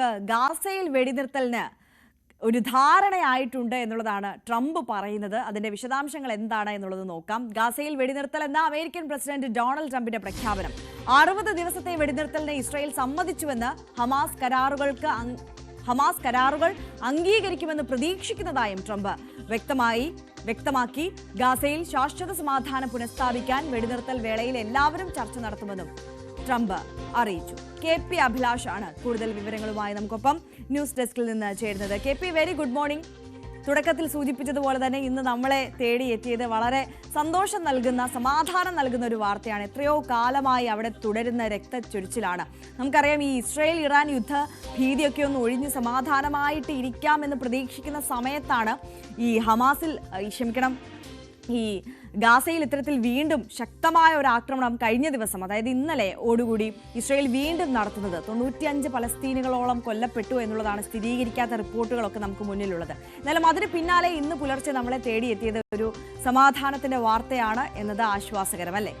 ഗാസയിൽ വെടിനിർത്തലിന് ഒരു ധാരണയായിട്ടുണ്ട് എന്നുള്ളതാണ് ട്രംപ് പറയുന്നത്. അതിന്റെ വിശദാംശങ്ങൾ എന്താണ് എന്നുള്ളത് നോക്കാം. ഗാസയിൽ വെടിനിർത്തൽ എന്ന അമേരിക്കൻ പ്രസിഡന്റ് ഡൊണാൾഡ് ട്രംപിന്റെ പ്രഖ്യാപനം. അറുപത് ദിവസത്തെ വെടിനിർത്തലിന് ഇസ്രായേൽ സമ്മതിച്ചുവെന്ന് ഹമാസ് കരാറുകൾക്ക് ഹമാസ് കരാറുകൾ അംഗീകരിക്കുമെന്ന് പ്രതീക്ഷിക്കുന്നതായും ട്രംപ് വ്യക്തമായി വ്യക്തമാക്കി. ഗാസയിൽ ശാശ്വത സമാധാനം പുനഃസ്ഥാപിക്കാൻ വെടിനിർത്തൽ വേളയിൽ എല്ലാവരും ചർച്ച നടത്തുമെന്നും ട്രംപ് അറിയിച്ചു. കെ പി അഭിലാഷാണ് കൂടുതൽ വിവരങ്ങളുമായി നമുക്കൊപ്പം ന്യൂസ് ഡെസ്കിൽ നിന്ന് ചേരുന്നത്. K P very good morning. തുടക്കത്തിൽ സൂചിപ്പിച്ചതുപോലെ തന്നെ ഇന്ന് നമ്മളെ തേടി എത്തിയത് വളരെ സന്തോഷം നൽകുന്ന സമാധാനം നൽകുന്ന ഒരു വാർത്തയാണ്. എത്രയോ കാലമായി അവിടെ തുടരുന്ന രക്തച്ചൊരിച്ചിലാണ്. നമുക്കറിയാം ഈ ഇസ്രയേൽ ഇറാൻ യുദ്ധ ഭീതിയൊക്കെ ഒന്ന് ഒഴിഞ്ഞ് സമാധാനമായിട്ട് ഇരിക്കാമെന്ന് പ്രതീക്ഷിക്കുന്ന സമയത്താണ് ഈ ഹമാസിൽ ക്ഷമിക്കണം ഈ ഗാസയിൽ ഇത്തരത്തിൽ വീണ്ടും ശക്തമായ ഒരു ആക്രമണം കഴിഞ്ഞ ദിവസം അതായത് ഇന്നലെ ഓടുകൂടി ഇസ്രയേൽ വീണ്ടും നടത്തുന്നത്. തൊണ്ണൂറ്റിയഞ്ച് പലസ്തീനുകളോളം കൊല്ലപ്പെട്ടു എന്നുള്ളതാണ് സ്ഥിരീകരിക്കാത്ത റിപ്പോർട്ടുകളൊക്കെ നമുക്ക് മുന്നിലുള്ളത്. എന്നാലും അതിന് പിന്നാലെ ഇന്ന് പുലർച്ചെ നമ്മളെ തേടിയെത്തിയത് ഒരു സമാധാനത്തിന്റെ വാർത്തയാണ് എന്നത് ആശ്വാസകരമല്ലേ?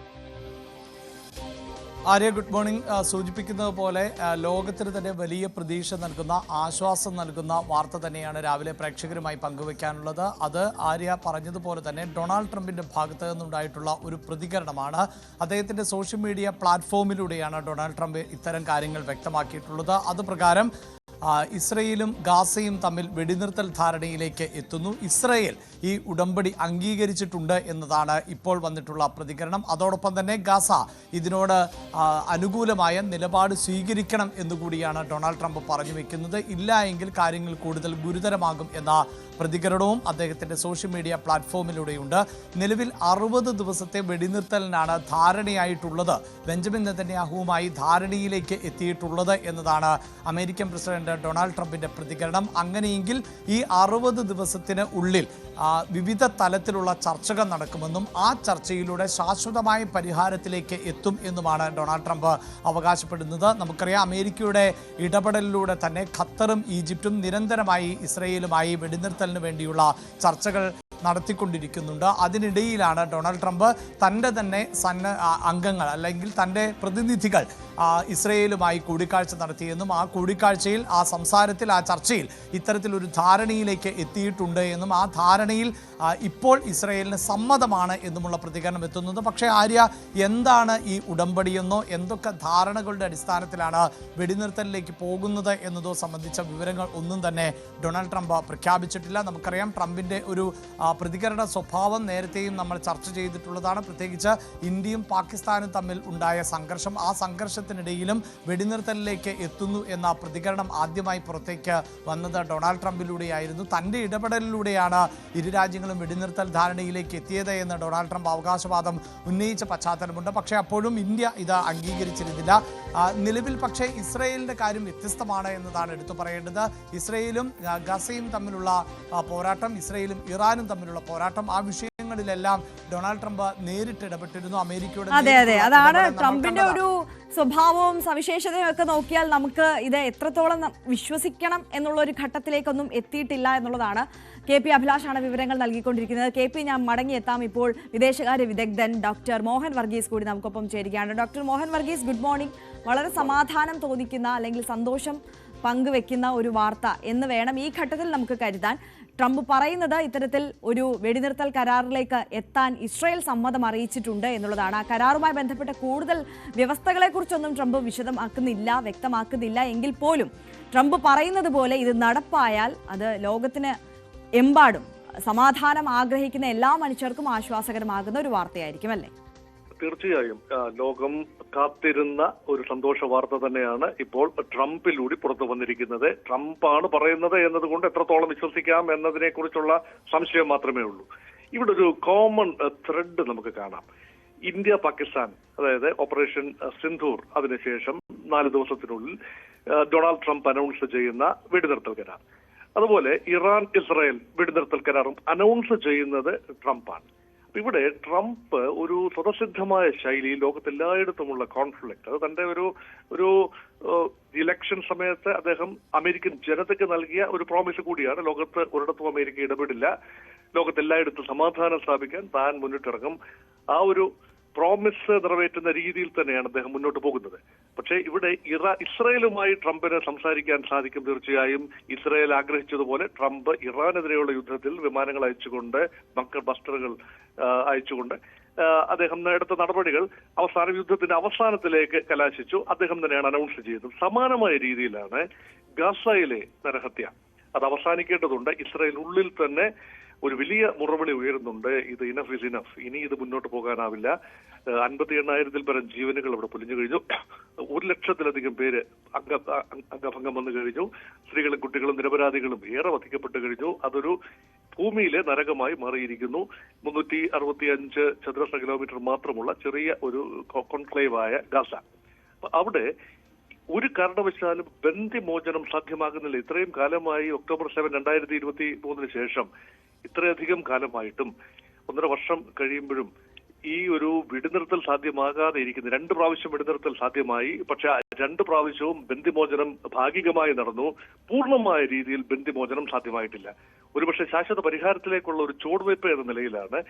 Arya good morning. സൂചിപ്പിക്കുന്നത് പോലെ ലോകത്തിന് തന്നെ വലിയ പ്രതീക്ഷ നൽകുന്ന ആശ്വാസം നൽകുന്ന വാർത്ത തന്നെയാണ് രാവിലെ പ്രേക്ഷകരുമായി പങ്കുവെക്കാനുള്ളത്. അത് ആര്യ പറഞ്ഞതുപോലെ തന്നെ ഡൊണാൾഡ് ട്രംപിന്റെ ഭാഗത്ത് നിന്നുണ്ടായിട്ടുള്ള ഒരു പ്രതികരണമാണ്. അദ്ദേഹത്തിന്റെ സോഷ്യൽ മീഡിയ പ്ലാറ്റ്ഫോമിലൂടെയാണ് ഡൊണാൾഡ് ട്രംപ് ഇത്തരം കാര്യങ്ങൾ വ്യക്തമാക്കിയിട്ടുള്ളത്. അത് പ്രകാരം ഇസ്രയേലും ഗാസയും തമ്മിൽ വെടിനിർത്തൽ ധാരണയിലേക്ക് എത്തുന്നു. ഇസ്രയേൽ ഈ ഉടമ്പടി അംഗീകരിച്ചിട്ടുണ്ട് എന്നതാണ് ഇപ്പോൾ വന്നിട്ടുള്ള പ്രതികരണം. അതോടൊപ്പം തന്നെ ഗാസ ഇതിനോട് അനുകൂലമായ നിലപാട് സ്വീകരിക്കണം എന്നുകൂടിയാണ് ഡൊണാൾഡ് ട്രംപ് പറഞ്ഞു വെക്കുന്നത്. ഇല്ല എങ്കിൽ കാര്യങ്ങൾ കൂടുതൽ ഗുരുതരമാകും എന്ന പ്രതികരണവും അദ്ദേഹത്തിന്റെ സോഷ്യൽ മീഡിയ പ്ലാറ്റ്ഫോമിലൂടെയുണ്ട്. നിലവിൽ അറുപത് ദിവസത്തെ വെടിനിർത്തലിനാണ് ധാരണയായിട്ടുള്ളത്. ബെഞ്ചമിൻ നെതന്യാഹുവുമായി ധാരണയിലേക്ക് എത്തിയിട്ടുള്ളത് എന്നതാണ് അമേരിക്കൻ പ്രസിഡന്റ് ഡൊണാൾഡ് ട്രംപിന്റെ പ്രതികരണം. അങ്ങനെയെങ്കിൽ ഈ അറുപത് ദിവസത്തിന് ഉള്ളിൽ വിവിധ തലത്തിലുള്ള ചർച്ചകൾ നടക്കുമെന്നും ആ ചർച്ചയിലൂടെ ശാശ്വതമായ പരിഹാരത്തിലേക്ക് എത്തും എന്നുമാണ് ഡൊണാൾഡ് ട്രംപ് അവകാശപ്പെടുന്നത്. നമുക്കറിയാം അമേരിക്കയുടെ ഇടപെടലിലൂടെ തന്നെ ഖത്തറും ഈജിപ്തും നിരന്തരമായി ഇസ്രയേലുമായി വെടിനിർത്തലിന് വേണ്ടിയുള്ള ചർച്ചകൾ നടത്തിക്കൊണ്ടിരിക്കുന്നുണ്ട്. അതിനിടയിലാണ് ഡൊണാൾഡ് ട്രംപ് തന്റെ തന്നെ സന്ന അംഗങ്ങൾ അല്ലെങ്കിൽ തന്റെ പ്രതിനിധികൾ ഇസ്രയേലുമായി കൂടിക്കാഴ്ച നടത്തിയെന്നും ആ കൂടിക്കാഴ്ചയിൽ ആ സംസാരത്തിൽ ആ ചർച്ചയിൽ ഇത്തരത്തിലൊരു ധാരണയിലേക്ക് എത്തിയിട്ടുണ്ട് എന്നും ആ ധാരണയിൽ ഇപ്പോൾ ഇസ്രയേലിന് സമ്മതമാണ് എന്നുമുള്ള പ്രതികരണം എത്തുന്നത്. പക്ഷേ ആര്യ എന്താണ് ഈ ഉടമ്പടിയെന്നോ എന്തൊക്കെ ധാരണകളുടെ അടിസ്ഥാനത്തിലാണ് വെടിനിർത്തലിലേക്ക് പോകുന്നത് എന്നതോ സംബന്ധിച്ച വിവരങ്ങൾ ഒന്നും തന്നെ ഡൊണാൾഡ് ട്രംപ് പ്രഖ്യാപിച്ചിട്ടില്ല. നമുക്കറിയാം ട്രംപിന്റെ ഒരു പ്രതികരണ സ്വഭാവം നേരത്തെയും നമ്മൾ ചർച്ച ചെയ്തിട്ടുള്ളതാണ്. പ്രത്യേകിച്ച് ഇന്ത്യയും പാകിസ്ഥാനും തമ്മിൽ ഉണ്ടായ സംഘർഷം ആ സംഘർഷത്തിനിടയിലും വെടിനിർത്തലിലേക്ക് എത്തുന്നു എന്ന പ്രതികരണം ആദ്യമായി പുറത്തേക്ക് വന്നത് ഡൊണാൾഡ് ട്രംപിലൂടെയായിരുന്നു. തന്റെ ഇടപെടലിലൂടെയാണ് ഇരു രാജ്യങ്ങളും വെടിനിർത്തൽ ധാരണയിലേക്ക് എത്തിയത് എന്ന് ഡൊണാൾഡ് ട്രംപ് അവകാശവാദം ഉന്നയിച്ച പശ്ചാത്തലമുണ്ട്. പക്ഷേ അപ്പോഴും ഇന്ത്യ ഇത് അംഗീകരിച്ചിരുന്നില്ല. നിലവിൽ പക്ഷേ ഇസ്രയേലിന്റെ കാര്യം വ്യത്യസ്തമാണ് എന്നതാണ് എടുത്തു പറയേണ്ടത്. ഇസ്രയേലും ഗസയും തമ്മിലുള്ള പോരാട്ടം ഇസ്രയേലും ഇറാനും തമ്മിലുള്ള പോരാട്ടം. ആ വിഷയങ്ങളിലെല്ലാം ഡൊണാൾഡ് ട്രംപ് നേരിട്ട് ഇടപെട്ടിരുന്നു. അമേരിക്കയുടെ അതെ അതെ. അതാണ് ട്രംപിന്റെ ഒരു സ്വഭാവവും സവിശേഷതയും ഒക്കെ നോക്കിയാൽ നമുക്ക് ഇത് എത്രത്തോളം വിശ്വസിക്കണം എന്നുള്ള ഒരു ഘട്ടത്തിലേക്കൊന്നും എത്തിയിട്ടില്ല എന്നുള്ളതാണ് കെ പി അഭിലാഷാണ് വിവരങ്ങൾ നൽകിക്കൊണ്ടിരിക്കുന്നത്. കെ പി ഞാൻ മടങ്ങിയെത്താം. ഇപ്പോൾ വിദേശകാര്യ വിദഗ്ധൻ ഡോക്ടർ മോഹൻ വർഗീസ് കൂടി നമുക്കൊപ്പം ചേരുകയാണ്. Doctor Mohan Varghese good morning. വളരെ സമാധാനം തോന്നിക്കുന്ന അല്ലെങ്കിൽ സന്തോഷം പങ്കുവെക്കുന്ന ഒരു വാർത്ത എന്ന് വേണം ഈ ഘട്ടത്തിൽ നമുക്ക് കരുതാൻ. ട്രംപ് പറയുന്നത് ഇത്തരത്തിൽ ഒരു വെടിനിർത്തൽ കരാറിലേക്ക് എത്താൻ ഇസ്രായേൽ സമ്മതം അറിയിച്ചിട്ടുണ്ട് എന്നുള്ളതാണ്. ആ കരാറുമായി ബന്ധപ്പെട്ട കൂടുതൽ വ്യവസ്ഥകളെക്കുറിച്ചൊന്നും ട്രംപ് വിശദമാക്കുന്നില്ല വ്യക്തമാക്കുന്നില്ല എങ്കിൽ പോലും. ട്രംപ് പറയുന്നത് പോലെ ഇത് നടപ്പായാൽ അത് ലോകത്തിന് എമ്പാടും സമാധാനം ആഗ്രഹിക്കുന്ന എല്ലാ മനുഷ്യർക്കും ആശ്വാസകരമാകുന്ന ഒരു വാർത്തയായിരിക്കും അല്ലേ? തീർച്ചയായും. ലോകം കാത്തിരുന്ന ഒരു സന്തോഷ വാർത്ത തന്നെയാണ് ഇപ്പോൾ ട്രംപിലൂടെ പുറത്തു വന്നിരിക്കുന്നത്. ട്രംപാണ് പറയുന്നത് എന്നതുകൊണ്ട് എത്രത്തോളം വിശ്വസിക്കാം എന്നതിനെക്കുറിച്ചുള്ള സംശയം മാത്രമേ ഉള്ളൂ. ഇവിടെ ഒരു കോമൺ ത്രെഡ് നമുക്ക് കാണാം. ഇന്ത്യ പാകിസ്ഥാൻ അതായത് ഓപ്പറേഷൻ സിന്ധൂർ അതിനുശേഷം നാല് ദിവസത്തിനുള്ളിൽ ആ, ഡൊണാൾഡ് ട്രംപ് അനൗൺസ് ചെയ്യുന്ന വെടിനിർത്തൽ കരാർ. അതുപോലെ ഇറാൻ ഇസ്രായേൽ വെടിനിർത്തൽ കരാറും അനൗൺസ് ചെയ്യുന്നത് ട്രംപാണ്. ഇവിടെ ട്രംപ് ഒരു സ്വതസിദ്ധമായ ശൈലിയിൽ ലോകത്തെല്ലായിടത്തുമുള്ള കോൺഫ്ലിക്ട് അത് തന്റെ ഒരു ഒരു ഇലക്ഷൻ സമയത്ത് അദ്ദേഹം അമേരിക്കൻ ജനതയ്ക്ക് നൽകിയ ഒരു പ്രോമിസ് കൂടിയാണ്. ലോകത്ത് ഒരിടത്തും അമേരിക്ക ഇടപെടില്ല. ലോകത്തെല്ലായിടത്തും സമാധാനം സ്ഥാപിക്കാൻ താൻ മുന്നിട്ടിറങ്ങും. ആ ഒരു പ്രോമിസ് നിറവേറ്റുന്ന രീതിയിൽ തന്നെയാണ് അദ്ദേഹം മുന്നോട്ട് പോകുന്നത്. പക്ഷേ ഇവിടെ ഇറ ഇസ്രയേലുമായി ട്രംപിന് സംസാരിക്കാൻ സാധിക്കും തീർച്ചയായും. ഇസ്രയേൽ ആഗ്രഹിച്ചതുപോലെ ട്രംപ് ഇറാനെതിരെയുള്ള യുദ്ധത്തിൽ വിമാനങ്ങൾ അയച്ചുകൊണ്ട് ബങ്കർ ബസ്റ്ററുകൾ അയച്ചുകൊണ്ട് അദ്ദേഹം എടുത്ത നടപടികൾ അവസാന യുദ്ധത്തിന്റെ അവസാനത്തിലേക്ക് കലാശിച്ചു. അദ്ദേഹം തന്നെയാണ് അനൗൺസ് ചെയ്തത്. സമാനമായ രീതിയിലാണ് ഗാസയിലെ നരഹത്യ. അത് അവസാനിക്കേണ്ടതുണ്ട്. ഇസ്രായേൽ ഉള്ളിൽ തന്നെ ഒരു വലിയ മുറവിളി ഉയരുന്നുണ്ട്. ഇത് ഇനഫ് ഇസ് ഇനഫ് ഇനി ഇത് മുന്നോട്ട് പോകാനാവില്ല. അൻപത്തി എണ്ണായിരത്തിൽ പരം ജീവനുകൾ ഇവിടെ പൊലിഞ്ഞു കഴിഞ്ഞു. ഒരു ലക്ഷത്തിലധികം പേര് അംഗ അംഗഭംഗം വന്നു കഴിഞ്ഞു. സ്ത്രീകളും കുട്ടികളും നിരപരാധികളും ഏറെ വധിക്കപ്പെട്ടു കഴിഞ്ഞു. അതൊരു ഭൂമിയിലെ നരകമായി മാറിയിരിക്കുന്നു. മുന്നൂറ്റി അറുപത്തി അഞ്ച് ചതുരശ്ര കിലോമീറ്റർ മാത്രമുള്ള ചെറിയ ഒരു കോൺക്ലേവായ ഗാസ. അവിടെ ഒരു കാരണവശാലും ബന്ധിമോചനം സാധ്യമാകുന്നില്ല. ഇത്രയും കാലമായി ഒക്ടോബർ സെവൻ രണ്ടായിരത്തി ഇരുപത്തി മൂന്നിന് ശേഷം ഇത്രയധികം കാലമായിട്ടും ഒന്നര വർഷം കഴിയുമ്പോഴും ഈ ഒരു വെടിനിർത്തൽ സാധ്യമാകാതെ ഇരിക്കുന്നു. രണ്ട് പ്രാവശ്യം വെടിനിർത്തൽ സാധ്യമായി. പക്ഷെ രണ്ട് പ്രാവശ്യവും ബന്ധിമോചനം ഭാഗികമായി നടന്നു. പൂർണമായ രീതിയിൽ ബന്ധിമോചനം സാധ്യമായിട്ടില്ല. ഒരുപക്ഷെ ശാശ്വത പരിഹാരത്തിലേക്കുള്ള ഒരു ചുവടുവയ്പ് എന്ന നിലയിലാണ്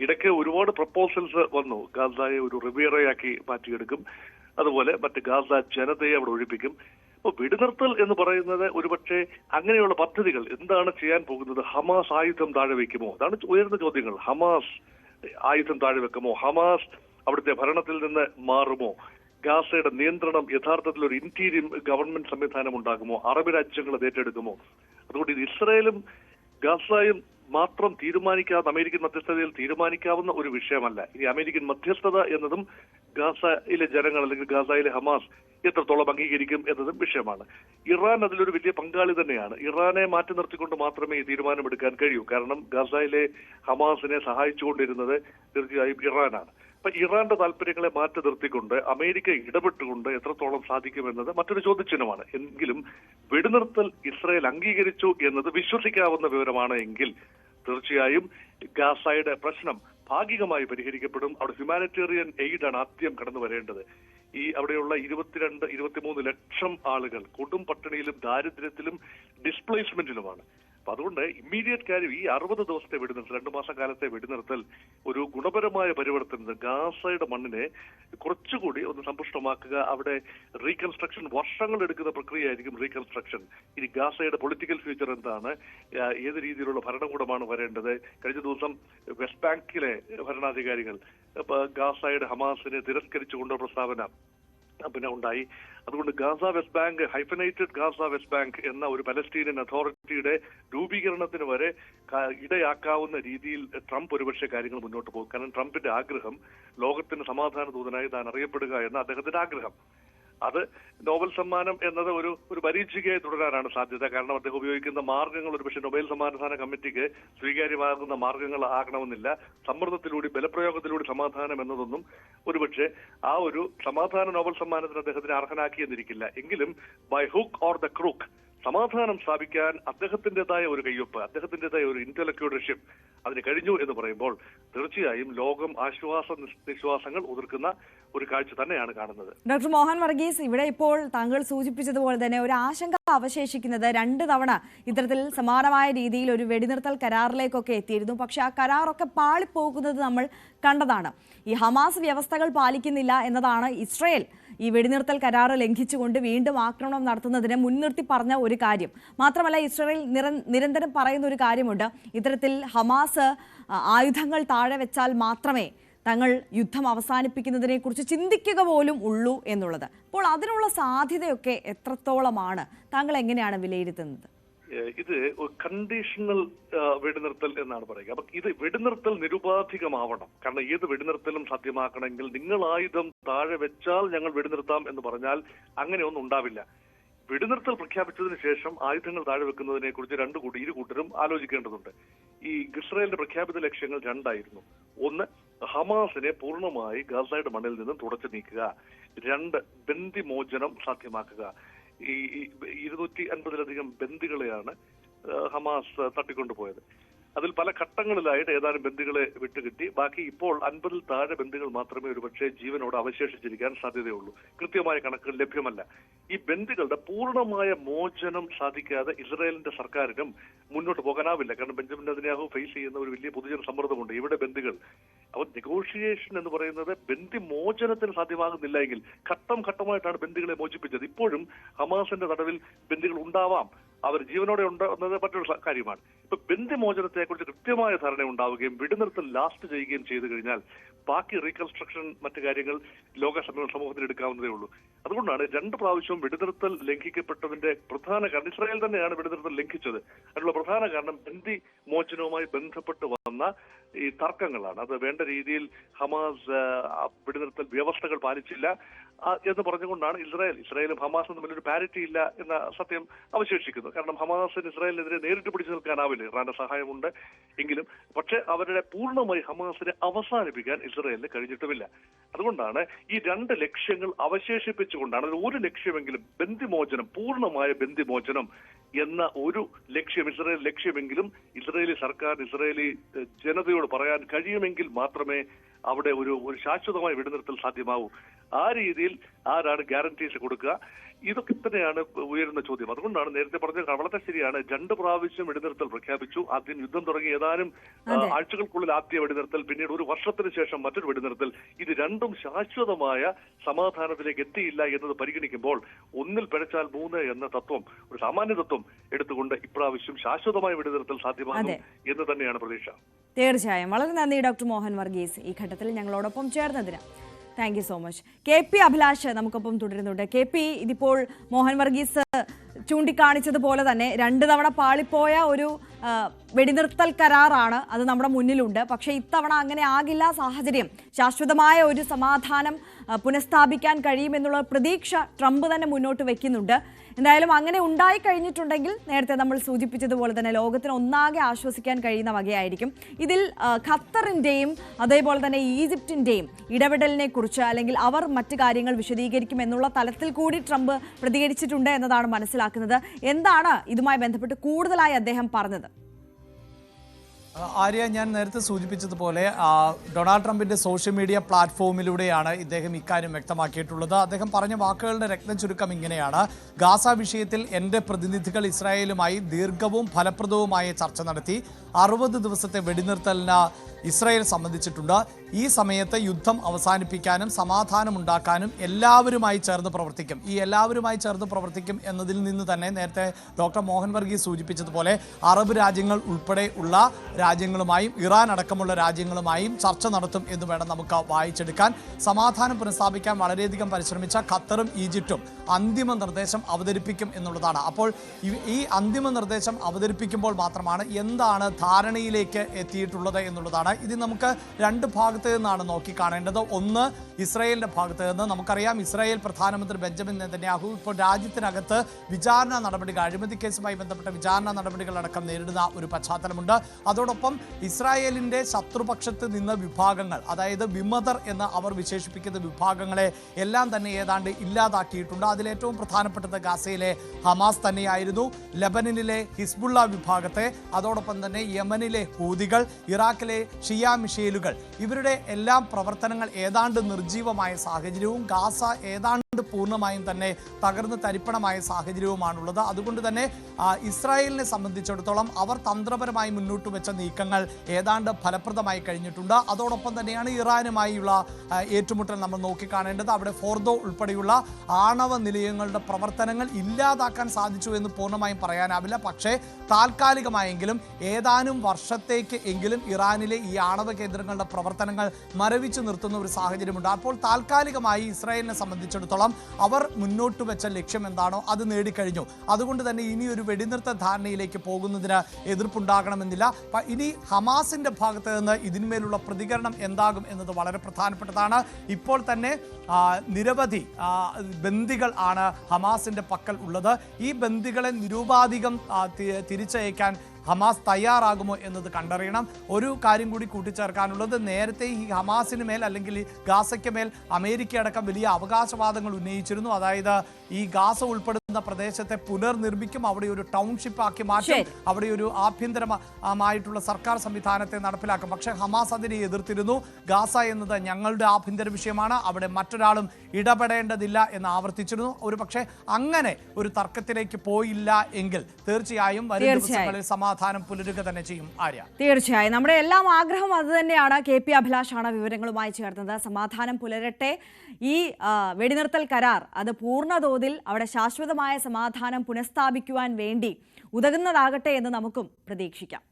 ഇടയ്ക്ക് ഒരുപാട് പ്രപ്പോസൽസ് വന്നു. ഗാസയെ ഒരു റിവിയറയാക്കി മാറ്റിയെടുക്കും. അതുപോലെ മറ്റ് ഗാസ ജനതയെ അവിടെ ഒഴിപ്പിക്കും. അപ്പൊ വെടിനിർത്തൽ എന്ന് പറയുന്നത് ഒരുപക്ഷെ അങ്ങനെയുള്ള പദ്ധതികൾ എന്താണ് ചെയ്യാൻ പോകുന്നത്? ഹമാസ് ആയുധം താഴെ വയ്ക്കുമോ അതാണ് ഉയർന്ന ചോദ്യങ്ങൾ. ഹമാസ് ആയുധം താഴെ വെക്കുമോ? ഹമാസ് അവിടുത്തെ ഭരണത്തിൽ നിന്ന് മാറുമോ? ഗാസയുടെ നിയന്ത്രണം യഥാർത്ഥത്തിൽ ഒരു ഇന്റീരിയം ഗവൺമെന്റ് സംവിധാനം ഉണ്ടാകുമോ? അറബ് രാജ്യങ്ങൾ അത് ഏറ്റെടുക്കുമോ? അതുകൊണ്ട് ഇത് ഇസ്രായേലും ഗാസയും മാത്രം തീരുമാനിക്കാവുന്ന അമേരിക്കൻ മധ്യസ്ഥതയിൽ തീരുമാനിക്കാവുന്ന ഒരു വിഷയമല്ല. ഇനി അമേരിക്കൻ മധ്യസ്ഥത എന്നതും ഗാസയിലെ ജനങ്ങൾ അല്ലെങ്കിൽ ഗാസയിലെ ഹമാസ് എത്രത്തോളം അംഗീകരിക്കും എന്നതും വിഷയമാണ്. ഇറാൻ അതിലൊരു വലിയ പങ്കാളി തന്നെയാണ്. ഇറാനെ മാറ്റി നിർത്തിക്കൊണ്ട് മാത്രമേ ഈ തീരുമാനമെടുക്കാൻ കഴിയൂ. കാരണം ഗാസയിലെ ഹമാസിനെ സഹായിച്ചുകൊണ്ടിരുന്നത് തീർച്ചയായും ഇറാനാണ്. അപ്പൊ ഇറാന്റെ താല്പര്യങ്ങളെ മാറ്റി നിർത്തിക്കൊണ്ട് അമേരിക്ക ഇടപെട്ടുകൊണ്ട് എത്രത്തോളം സാധിക്കുമെന്നത് മറ്റൊരു ചോദ്യചിഹ്നമാണ്. എങ്കിലും വെടിനിർത്തൽ ഇസ്രായേൽ അംഗീകരിച്ചു എന്നത് വിശ്വസിക്കാവുന്ന വിവരമാണ് എങ്കിൽ തീർച്ചയായും ഗാസയുടെ പ്രശ്നം ഭാഗികമായി പരിഹരിക്കപ്പെടും. അവിടെ ഹ്യൂമാനിറ്റേറിയൻ എയ്ഡാണ് ആദ്യം കടന്നു വരേണ്ടത്. ഈ അവിടെയുള്ള ഇരുപത്തിരണ്ട് ഇരുപത്തിമൂന്ന് ലക്ഷം ആളുകൾ കൊടും പട്ടിണിയിലും ദാരിദ്ര്യത്തിലും ഡിസ്പ്ലേസ്മെന്റിലുമാണ് അപ്പൊ അതുകൊണ്ട് ഇമ്മീഡിയറ്റ് കാര്യം ഈ അറുപത് ദിവസത്തെ വെടിനിർത്തൽ രണ്ടു മാസം കാലത്തെ വെടിനിർത്തൽ ഒരു ഗുണപരമായ പരിവർത്തനം ഗാസയുടെ മണ്ണിനെ കുറച്ചുകൂടി ഒന്ന് സമ്പുഷ്ടമാക്കുക. അവിടെ റീകൺസ്ട്രക്ഷൻ വർഷങ്ങൾ എടുക്കുന്ന പ്രക്രിയ ആയിരിക്കും റീകൺസ്ട്രക്ഷൻ. ഇനി ഗാസയുടെ പൊളിറ്റിക്കൽ ഫ്യൂച്ചർ എന്താണ്? ഏത് രീതിയിലുള്ള ഭരണകൂടമാണ് വരേണ്ടത്? കഴിഞ്ഞ ദിവസം വെസ്റ്റ് ബാങ്കിലെ ഭരണാധികാരികൾ ഗാസയുടെ ഹമാസിനെ തിരസ്കരിച്ചുകൊണ്ട പ്രസ്താവന പിന്നെ ഉണ്ടായി. അതുകൊണ്ട് Gaza West Bank hyphenated Gaza West Bank എന്ന ഒരു പലസ്തീനിയൻ അതോറിറ്റിയുടെ രൂപീകരണത്തിന് വരെ ഇടയാക്കാവുന്ന രീതിയിൽ ട്രംപ് ഒരുപക്ഷെ കാര്യങ്ങൾ മുന്നോട്ട് പോകും. കാരണം ട്രംപിന്റെ ആഗ്രഹം ലോകത്തിന് സമാധാന ദൂതനായി താൻ അറിയപ്പെടുക എന്ന അദ്ദേഹത്തിന്റെ ആഗ്രഹം. അത് നോബൽ സമ്മാനം എന്നത് ഒരു ഒരു പരീക്ഷയ്ക്കായി തുടരാനാണ് സാധ്യത. കാരണം അദ്ദേഹം ഉപയോഗിക്കുന്ന മാർഗങ്ങൾ ഒരുപക്ഷെ നൊബേൽ സമാധാന കമ്മിറ്റിക്ക് സ്വീകാര്യമാകുന്ന മാർഗങ്ങൾ ആകണമെന്നില്ല. സമ്മർദ്ദത്തിലൂടെ ബലപ്രയോഗത്തിലൂടെ സമാധാനം എന്നതൊന്നും ഒരുപക്ഷെ ആ ഒരു സമാധാന നോബൽ സമ്മാനത്തിന് അദ്ദേഹത്തിന് അർഹനാക്കി എന്നിരിക്കില്ല എങ്കിലും by hook or the crook സമാധാനം സ്ഥാപിക്കാൻ അദ്ദേഹത്തിന്റെതായ ഒരു കയ്യൊപ്പ് അദ്ദേഹത്തിന്റെതായ ഒരു ഇന്റലക്ച്വൽഷിപ്പ് അതിന് കഴിഞ്ഞു എന്ന് പറയുമ്പോൾ തീർച്ചയായും ലോകം ആശ്വാസ നിശ്വാസങ്ങൾ ഉതിർക്കുന്ന ഒരു കാഴ്ച തന്നെയാണ് കാണുന്നത്. ഡോക്ടർ മോഹൻ വർഗീസ് ഇവിടെ ഇപ്പോൾ താങ്കൾ സൂചിപ്പിച്ചതുപോലെ തന്നെ ഒരു ആശങ്ക അവശേഷിക്കുന്നത് രണ്ട് തവണ ഇത്തരത്തിൽ സമാനമായ രീതിയിൽ ഒരു വെടിനിർത്തൽ കരാറിലേക്കൊക്കെ എത്തിയിരുന്നു. പക്ഷെ ആ കരാറൊക്കെ പാളിപ്പോകുന്നത് നമ്മൾ കണ്ടതാണ്. ഈ ഹമാസ് വ്യവസ്ഥകൾ പാലിക്കുന്നില്ല എന്നതാണ് ഇസ്രയേൽ ഈ വെടിനിർത്തൽ കരാർ ലംഘിച്ചുകൊണ്ട് വീണ്ടും ആക്രമണം നടത്തുന്നതിനെ മുൻനിർത്തി പറഞ്ഞ ഒരു കാര്യം. മാത്രമല്ല ഇസ്രയേൽ നിരന്തരം പറയുന്ന ഒരു കാര്യമുണ്ട്. ഇത്തരത്തിൽ ഹമാസ് ആയുധങ്ങൾ താഴെ വെച്ചാൽ മാത്രമേ തങ്ങൾ യുദ്ധം അവസാനിപ്പിക്കുന്നതിനെ കുറിച്ച് ചിന്തിക്കുക പോലും ഉള്ളൂ എന്നുള്ളത്. അപ്പോൾ അതിനുള്ള സാധ്യതയൊക്കെ എത്രത്തോളമാണ്? താങ്കൾ എങ്ങനെയാണ് വിലയിരുത്തുന്നത്? ഇത് കണ്ടീഷണൽ വെടിനിർത്തൽ എന്നാണ് പറയുക. അപ്പൊ ഇത് വെടിനിർത്തൽ നിരുപാധികമാവണം. കാരണം ഏത് വെടിനിർത്തലും സാധ്യമാക്കണമെങ്കിൽ നിങ്ങൾ ആയുധം താഴെ വെച്ചാൽ ഞങ്ങൾ വെടിനിർത്താം എന്ന് പറഞ്ഞാൽ അങ്ങനെ ഒന്നും ഉണ്ടാവില്ല. വെടിനിർത്തൽ പ്രഖ്യാപിച്ചതിന് ശേഷം ആയുധങ്ങൾ താഴെ വെക്കുന്നതിനെ കുറിച്ച് രണ്ടു കൂട്ടി ഇരു കൂട്ടരും ആലോചിക്കേണ്ടതുണ്ട്. ഈ ഇസ്രായേലിന്റെ പ്രഖ്യാപിത ലക്ഷ്യങ്ങൾ രണ്ടായിരുന്നു. ഒന്ന് ഹമാസിനെ പൂർണമായി ഗാസയുടെ മണ്ണിൽ നിന്നും തുടച്ചു നീക്കുക. രണ്ട് ബന്ദിമോചനം സാധ്യമാക്കുക. ഈ ഇരുന്നൂറ്റി അൻപതിലധികം ബന്ദികളെയാണ് ഹമാസ് തട്ടിക്കൊണ്ടുപോയത്. അതിൽ പല ഘട്ടങ്ങളിലായിട്ട് ഏതാനും ബന്ധുക്കളെ വിട്ടുകിട്ടി. ബാക്കി ഇപ്പോൾ അൻപതിൽ താഴെ ബന്ദികൾ മാത്രമേ ഒരുപക്ഷെ ജീവനോട് അവശേഷിച്ചിരിക്കാൻ സാധ്യതയുള്ളൂ. കൃത്യമായ കണക്കുകൾ ലഭ്യമല്ല. ഈ ബന്ധുക്കളുടെ പൂർണമായ മോചനം സാധിക്കാതെ ഇസ്രായേലിന്റെ സർക്കാരിനും മുന്നോട്ട് പോകാനാവില്ല. കാരണം ബെഞ്ചമിൻ നെതന്യാഹു ഫേസ് ചെയ്യുന്ന ഒരു വലിയ പൊതുജന സമ്മർദ്ദമുണ്ട്. ഇവിടെ ബന്ദികൾ അപ്പോൾ നെഗോഷിയേഷൻ എന്ന് പറയുന്നത് ബന്ധി മോചനത്തിന് സാധ്യമാകുന്നില്ല എങ്കിൽ ഘട്ടം ഘട്ടമായിട്ടാണ് ബന്ധുക്കളെ മോചിപ്പിച്ചത്. ഇപ്പോഴും ഹമാസിന്റെ തടവിൽ ബന്ധുക്കൾ ഉണ്ടാവാം. അവർ ജീവനോടെ ഉണ്ട് എന്നത് മറ്റൊരു കാര്യമാണ്. ഇപ്പൊ ബന്ധിമോചനത്തെക്കുറിച്ച് കൃത്യമായ ധാരണ ഉണ്ടാവുകയും വെടിനിർത്തൽ ലാസ്റ്റ് ചെയ്യുകയും ചെയ്തു കഴിഞ്ഞാൽ ബാക്കി റീകൺസ്ട്രക്ഷൻ മറ്റു കാര്യങ്ങൾ ലോക സമൂഹത്തിൽ എടുക്കാവുന്നതേ ഉള്ളൂ. അതുകൊണ്ടാണ് രണ്ട് പ്രാവശ്യവും വെടിനിർത്തൽ ലംഘിക്കപ്പെട്ടതിന്റെ പ്രധാന കാരണം ഇസ്രായേൽ തന്നെയാണ് വെടിനിർത്തൽ ലംഘിച്ചത്. അതിനുള്ള പ്രധാന കാരണം ബന്ദി മോചനവുമായി ബന്ധപ്പെട്ട് വന്ന ഈ തർക്കങ്ങളാണ്. അത് വേണ്ട രീതിയിൽ ഹമാസ് വെടിനിർത്തൽ വ്യവസ്ഥകൾ പാലിച്ചില്ല. എന്ന് പറഞ്ഞുകൊണ്ടാണ് ഇസ്രായേൽ ഇസ്രായേലും ഹമാസും തമ്മിൽ ഒരു പാരിറ്റി ഇല്ല എന്ന സത്യം അവശേഷിക്കുന്നു കാരണം ഹമാസിന് ഇസ്രായേലിനെതിരെ നേരിട്ട് പിടിച്ചു നിൽക്കാനാവില്ല ഇറാന്റെ സഹായമുണ്ട് എങ്കിലും പക്ഷേ അവരുടെ പൂർണമായി ഹമാസിനെ അവസാനിപ്പിക്കാൻ ഇസ്രായേലിന് കഴിഞ്ഞിട്ടുമില്ല. അതുകൊണ്ടാണ് ഈ രണ്ട് ലക്ഷ്യങ്ങൾ അവശേഷിപ്പിച്ചുകൊണ്ടാണ് ഒരു ലക്ഷ്യമെങ്കിലും ബന്ധിമോചനം പൂർണമായ ബന്ധിമോചനം എന്ന ഒരു ലക്ഷ്യം ഇസ്രയേൽ ലക്ഷ്യമെങ്കിലും ഇസ്രയേലി സർക്കാർ ഇസ്രയേലി ജനതയോട് പറയാൻ കഴിയുമെങ്കിൽ മാത്രമേ അവിടെ ഒരു ഒരു ശാശ്വതമായ വെടിനിർത്തൽ സാധ്യമാവൂ. ആ രീതിയിൽ ആരാണ് ഗ്യാരണ്ടീസ് കൊടുക്കുക? ഇതൊക്കെ തന്നെയാണ് ഉയരുന്ന ചോദ്യം. അതുകൊണ്ടാണ് നേരത്തെ പറഞ്ഞത് വളരെ ശരിയാണ്. രണ്ട് പ്രാവശ്യം വെടിനിർത്തൽ പ്രഖ്യാപിച്ചു. ആദ്യം യുദ്ധം തുടങ്ങി. ഏതാനും ആഴ്ചകൾക്കുള്ളിൽ ആദ്യ വെടിനിർത്തൽ പിന്നീട് ഒരു വർഷത്തിന് ശേഷം മറ്റൊരു വെടിനിർത്തൽ. ഇത് രണ്ടും ശാശ്വതമായ സമാധാനത്തിലേക്ക് എത്തിയില്ല എന്നത് പരിഗണിക്കുമ്പോൾ ഒന്നിൽ പിഴച്ചാൽ മൂന്ന് എന്ന തത്വം ഒരു സാമാന്യ തത്വം എടുത്തുകൊണ്ട് ഇപ്രാവശ്യം ശാശ്വതമായ വെടിനിർത്തൽ സാധ്യമാകും എന്ന് തന്നെയാണ് പ്രതീക്ഷ. തീർച്ചയായും. വളരെ നന്ദി ഡോക്ടർ മോഹൻ വർഗീസ്. ഈ ഘട്ടത്തിൽ ഞങ്ങളോടൊപ്പം ചേർന്നതിന്. Thank you so much K P Abhilash നമുക്കൊപ്പം തുടരുന്നുണ്ട്. കെ പി ഇതിപ്പോൾ മോഹൻ വർഗീസ് ചൂണ്ടിക്കാണിച്ചതുപോലെ തന്നെ രണ്ട് തവണ പാളിപ്പോയ ഒരു വെടിനിർത്തൽ കരാറാണ് അത് നമ്മുടെ മുന്നിലുണ്ട്. പക്ഷേ ഇത്തവണ അങ്ങനെ ആകില്ല സാഹചര്യം. ശാശ്വതമായ ഒരു സമാധാനം പുനഃസ്ഥാപിക്കാൻ കഴിയുമെന്നുള്ള പ്രതീക്ഷ ട്രംപ് തന്നെ മുന്നോട്ട് വെക്കുന്നുണ്ട്. എന്തായാലും അങ്ങനെ ഉണ്ടായി കഴിഞ്ഞിട്ടുണ്ടെങ്കിൽ നേരത്തെ നമ്മൾ സൂചിപ്പിച്ചതുപോലെ തന്നെ ലോകത്തിന് ഒന്നാകെ ആശ്വസിക്കാൻ കഴിയുന്ന വകയായിരിക്കും. ഇതിൽ ഖത്തറിന്റെയും അതേപോലെ തന്നെ ഈജിപ്തിന്റെയും ഇടപെടലിനെ കുറിച്ച് അല്ലെങ്കിൽ അവർ മറ്റു കാര്യങ്ങൾ വിശദീകരിക്കും എന്നുള്ള തലത്തിൽ കൂടി ട്രംപ് പ്രതികരിച്ചിട്ടുണ്ട് എന്നതാണ് മനസ്സിലാക്കുന്നത്. എന്താണ് ഇതുമായി ബന്ധപ്പെട്ട് കൂടുതലായി അദ്ദേഹം പറഞ്ഞത്? ആര്യ ഞാൻ നേരത്തെ സൂചിപ്പിച്ചതുപോലെ ഡൊണാൾഡ് ട്രംപിന്റെ സോഷ്യൽ മീഡിയ പ്ലാറ്റ്ഫോമിലൂടെയാണ് ഇദ്ദേഹം ഇക്കാര്യം വ്യക്തമാക്കിയിട്ടുള്ളത്. അദ്ദേഹം പറഞ്ഞ വാക്കുകളുടെ രക്തം ചുരുക്കം ഇങ്ങനെയാണ്. ഗാസ വിഷയത്തിൽ എന്റെ പ്രതിനിധികൾ ഇസ്രായേലുമായി ദീർഘവും ഫലപ്രദവുമായ ചർച്ച നടത്തി. അറുപത് ദിവസത്തെ വെടിനിർത്തലിന് ഇസ്രായേൽ സംബന്ധിച്ചിട്ടുണ്ട്. ഈ സമയത്ത് യുദ്ധം അവസാനിപ്പിക്കാനും സമാധാനമുണ്ടാക്കാനും എല്ലാവരുമായി ചേർന്ന് പ്രവർത്തിക്കും. ഈ എല്ലാവരുമായി ചേർന്ന് പ്രവർത്തിക്കും എന്നതിൽ നിന്ന് തന്നെ നേരത്തെ ഡോക്ടർ മോഹൻ വർഗീസ് സൂചിപ്പിച്ചതുപോലെ അറബ് രാജ്യങ്ങൾ ഉൾപ്പെടെ ഉള്ള രാജ്യങ്ങളുമായും ഇറാൻ അടക്കമുള്ള രാജ്യങ്ങളുമായും ചർച്ച നടത്തും എന്ന് വേണം നമുക്ക് വായിച്ചെടുക്കാൻ. സമാധാനം പുനഃസ്ഥാപിക്കാൻ വളരെയധികം പരിശ്രമിച്ച ഖത്തറും ഈജിപ്തും അന്തിമ നിർദ്ദേശം അവതരിപ്പിക്കും എന്നുള്ളതാണ്. അപ്പോൾ ഈ- അന്തിമ നിർദ്ദേശം അവതരിപ്പിക്കുമ്പോൾ മാത്രമാണ് എന്താണ് ധാരണയിലേക്ക് എത്തിയിട്ടുള്ളത് എന്നുള്ളതാണ് ഇത് നമുക്ക് രണ്ട് ഭാഗത്ത് നിന്നാണ് നോക്കി കാണേണ്ടത്. ഒന്ന് ഇസ്രായേലിന്റെ ഭാഗത്ത് നിന്ന്. നമുക്കറിയാം ഇസ്രായേൽ പ്രധാനമന്ത്രി ബെഞ്ചമിൻ നെതന്യാഹു ഇപ്പോൾ രാജ്യത്തിനകത്ത് വിചാരണ നടപടികൾ അഴിമതി കേസുമായി ബന്ധപ്പെട്ട വിചാരണ നടപടികളടക്കം നേരിടുന്ന ഒരു പശ്ചാത്തലമുണ്ട്. അതോടൊപ്പം ഇസ്രായേലിന്റെ ശത്രുപക്ഷത്ത് നിന്ന് വിഭാഗങ്ങൾ അതായത് വിമതർ എന്ന് അവർ വിശേഷിപ്പിക്കുന്ന വിഭാഗങ്ങളെ എല്ലാം തന്നെ ഏതാണ്ട് ഇല്ലാതാക്കിയിട്ടുണ്ട്. അതിലേറ്റവും പ്രധാനപ്പെട്ടത് ഗാസയിലെ ഹമാസ് തന്നെയായിരുന്നു. ലബനനിലെ ഹിസ്ബുള്ള വിഭാഗത്തെ അതോടൊപ്പം തന്നെ യമനിലെ ഹൂതികൾ ഇറാഖിലെ ഷിയ മിഷേലുകൾ. ഇവരുടെ എല്ലാം പ്രവർത്തനങ്ങൾ ഏതാണ്ട് നിർജീവമായ സാഹചര്യവും ഗാസ ഏതാണ്ട് പൂർണമായും തന്നെ തകർന്ന് തരിപ്പണമായ സാഹചര്യവുമാണുള്ളത്. അതുകൊണ്ട് തന്നെ ഇസ്രായേലിനെ സംബന്ധിച്ചിടത്തോളം അവർ തന്ത്രപരമായി മുന്നോട്ട് വെച്ച നീക്കങ്ങൾ ഏതാണ്ട് ഫലപ്രദമായി കഴിഞ്ഞിട്ടുണ്ട്. അതോടൊപ്പം തന്നെയാണ് ഇറാനുമായുള്ള ഏറ്റുമുട്ടൽ നമ്മൾ നോക്കിക്കാണേണ്ടത്. അവിടെ ഫോർദോ ഉൾപ്പെടെയുള്ള ആണവ നിലയങ്ങളുടെ പ്രവർത്തനങ്ങൾ ഇല്ലാതാക്കാൻ സാധിച്ചു എന്ന് പൂർണമായും പറയാനാവില്ല. പക്ഷേ താൽക്കാലികമായെങ്കിലും ഏതാനും വർഷത്തേക്ക് എങ്കിലും ഇറാനിലെ ഈ ആണവ കേന്ദ്രങ്ങളുടെ പ്രവർത്തനങ്ങൾ മരവിച്ചു നിർത്തുന്ന ഒരു സാഹചര്യമുണ്ട്. അപ്പോൾ താൽക്കാലികമായി ഇസ്രായേലിനെ സംബന്ധിച്ചിടത്തോളം അവർ മുന്നോട്ട് വെച്ച ലക്ഷ്യം എന്താണോ അത് നേടിക്കഴിഞ്ഞു. അതുകൊണ്ട് തന്നെ ഇനി ഒരു വെടിനിർത്ത ധാരണയിലേക്ക് പോകുന്നതിന് എതിർപ്പുണ്ടാകണമെന്നില്ല. ഇനി ഹമാസിന്റെ ഭാഗത്ത് നിന്ന് ഇതിന്മേലുള്ള പ്രതികരണം എന്താകും എന്നത് വളരെ പ്രധാനപ്പെട്ടതാണ്. ഇപ്പോൾ തന്നെ നിരവധി ബന്ദികൾ ആണ് ഹമാസിന്റെ പക്കൽ ഉള്ളത്. ഈ ബന്ദികളെ നിരൂപാധികം തിരിച്ചയക്കാൻ ഹമാസ് തയ്യാറാകുമോ എന്നത് കണ്ടറിയണം. ഒരു കാര്യം കൂടി കൂട്ടിച്ചേർക്കാനുള്ളത് നേരത്തെ ഈ ഹമാസിന് മേൽ അല്ലെങ്കിൽ ഗാസയ്ക്ക് മേൽ അമേരിക്ക അടക്കം വലിയ അവകാശവാദങ്ങൾ ഉന്നയിച്ചിരുന്നു. അതായത് ഈ ഗാസ ഉൾപ്പെടുന്ന പ്രദേശത്തെ പുനർനിർമ്മിക്കും അവിടെ ഒരു ടൗൺഷിപ്പ് ആക്കി മാറ്റും അവിടെ ഒരു ആഭ്യന്തരമായിട്ടുള്ള സർക്കാർ സംവിധാനത്തെ നടപ്പിലാക്കും. പക്ഷേ ഹമാസ് അതിനെ എതിർത്തിരുന്നു. ഗാസ എന്നത് ഞങ്ങളുടെ ആഭ്യന്തര വിഷയമാണ്. അവിടെ മറ്റൊരാളും ഇടപെടേണ്ടതില്ല എന്ന് ആവർത്തിച്ചിരുന്നു. ഒരു പക്ഷേ അങ്ങനെ ഒരു തർക്കത്തിലേക്ക് പോയില്ല എങ്കിൽ തീർച്ചയായും വരും. ദിവസങ്ങളിൽ സമാധാനം പുലരുക തന്നെ ചെയ്യും. ആര്യ? തീർച്ചയായും. നമ്മുടെ എല്ലാം ആഗ്രഹം അത് തന്നെയാണ്. കെ പി അഭിലാഷാണ് വിവരങ്ങളുമായി ചേർന്നത്. സമാധാനം പുലരട്ടെ. ഈ വെടിനിർത്തൽ കരാർ അത് പൂർണതോതിൽ അവിടെ ശാശ്വതമായ സമാധാനം പുനഃസ്ഥാപിക്കുവാൻ വേണ്ടി ഉതകുന്നതാകട്ടെ എന്ന് നമുക്കും പ്രതീക്ഷിക്കാം.